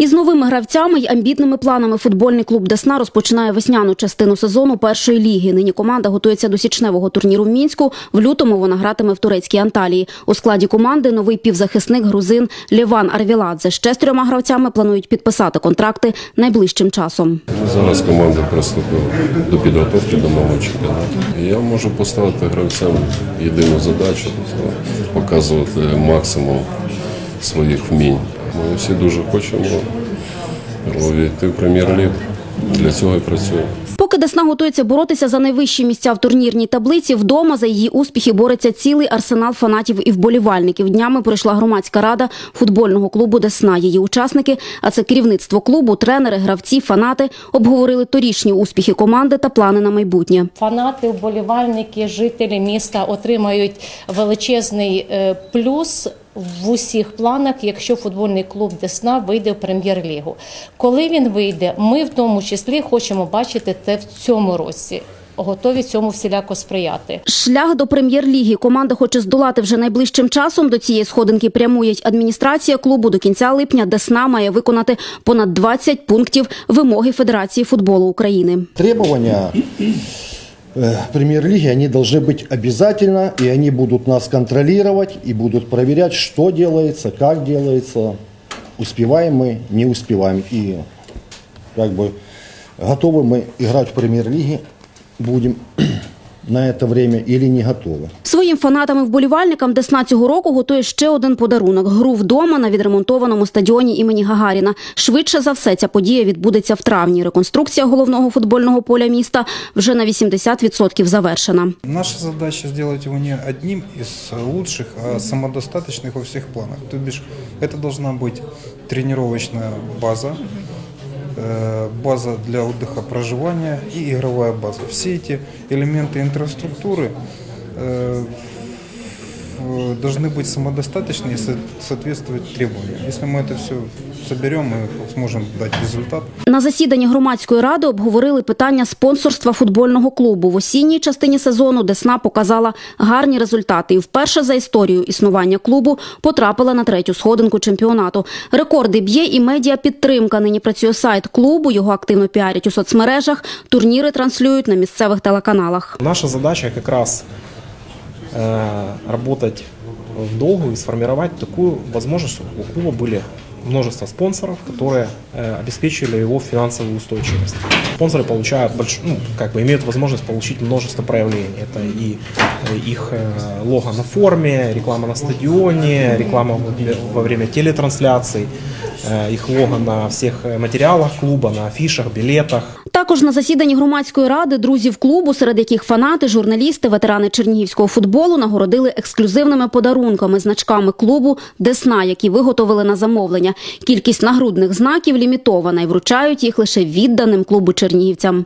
Із новими гравцями й амбітними планами футбольний клуб Десна розпочинає весняну частину сезону першої ліги. Нині команда готується до січневого турніру в Мінську. В лютому вона гратиме в турецькій Анталії. У складі команди новий півзахисник грузин Лєван Арвіладзе. Ще з трьома гравцями планують підписати контракти найближчим часом. Зараз команда приступила до підготовки до нового чемпіонату. Я можу поставити гравцям єдину задачу тобто показувати максимум своїх вмінь. Ми всі дуже хочемо увійти в прем'єр-лігу. Для цього і працюємо. Поки Десна готується боротися за найвищі місця в турнірній таблиці, вдома за її успіхи бореться цілий арсенал фанатів і вболівальників. Днями пройшла громадська рада футбольного клубу Десна. Її учасники, а це керівництво клубу, тренери, гравці, фанати, обговорили торішні успіхи команди та плани на майбутнє. Фанати, вболівальники, жителі міста отримають величезний е, плюс в усіх планах, якщо футбольний клуб Десна вийде в прем'єр-лігу. Коли він вийде, ми в тому числі хочемо бачити те в цьому році. Готові цьому всіляко сприяти. Шлях до прем'єр-ліги команда хоче здолати вже найближчим часом. До цієї сходинки прямує й адміністрація клубу. До кінця липня Десна має виконати понад 20 пунктів вимоги Федерації футболу України. Требования э, премьер-лиги, они должны быть обязательно, и они будут нас контролировать, и будут проверять, что делается, как делается, успеваем мы, не успеваем. И как бы готовы мы играть в премьер-лиге, будем на это время или не готовы. Своїм фанатам і вболівальникам Десна цього року готує ще один подарунок: гру вдома на відремонтованому стадіоні імені Гагаріна. Швидше за все, ця подія відбудеться в травні. Реконструкція головного футбольного поля міста вже на 80% завершена. Наша задача сделать его не одним из лучших, а самодостаточных во всех планах. То бишь, это должна быть тренировочная база, э, база для отдыха, проживания и игровая база. Все эти элементы инфраструктуры э, э, должны быть самодостаточны и со- соответствовать требованиям. Если мы это все соберем, мы сможем дать результат. На засіданні громадської ради обговорили питання спонсорства футбольного клубу. В осінній частині сезону Десна показала гарні результати і вперше за історію існування клубу потрапила на третю сходинку чемпіонату. Рекорди б'є і медіа підтримка. Нині працює сайт клубу. Його активно піарять у соцмережах. Турніри транслюють на місцевих телеканалах. Наша задача как раз э, работать в долгу и сформировать такую возможность, чтобы у клуба были множество спонсоров, которые э, обеспечили его финансовую устойчивость. Спонсоры получают больш... ну, как бы имеют возможность получить множество проявлений. Это и э, их э, лого на форме, реклама на стадионе, реклама во время телетрансляций, э, их лого на всіх матеріалах клуба, на афішах, білетах. Також на засіданні громадської ради друзів клубу, серед яких фанати, журналісти, ветерани чернігівського футболу нагородили ексклюзивними подарунками, значками клубу Десна, які виготовили на замовлення. Кількість нагрудних знаків лімітована і вручають їх лише відданим клубу чернігівцям.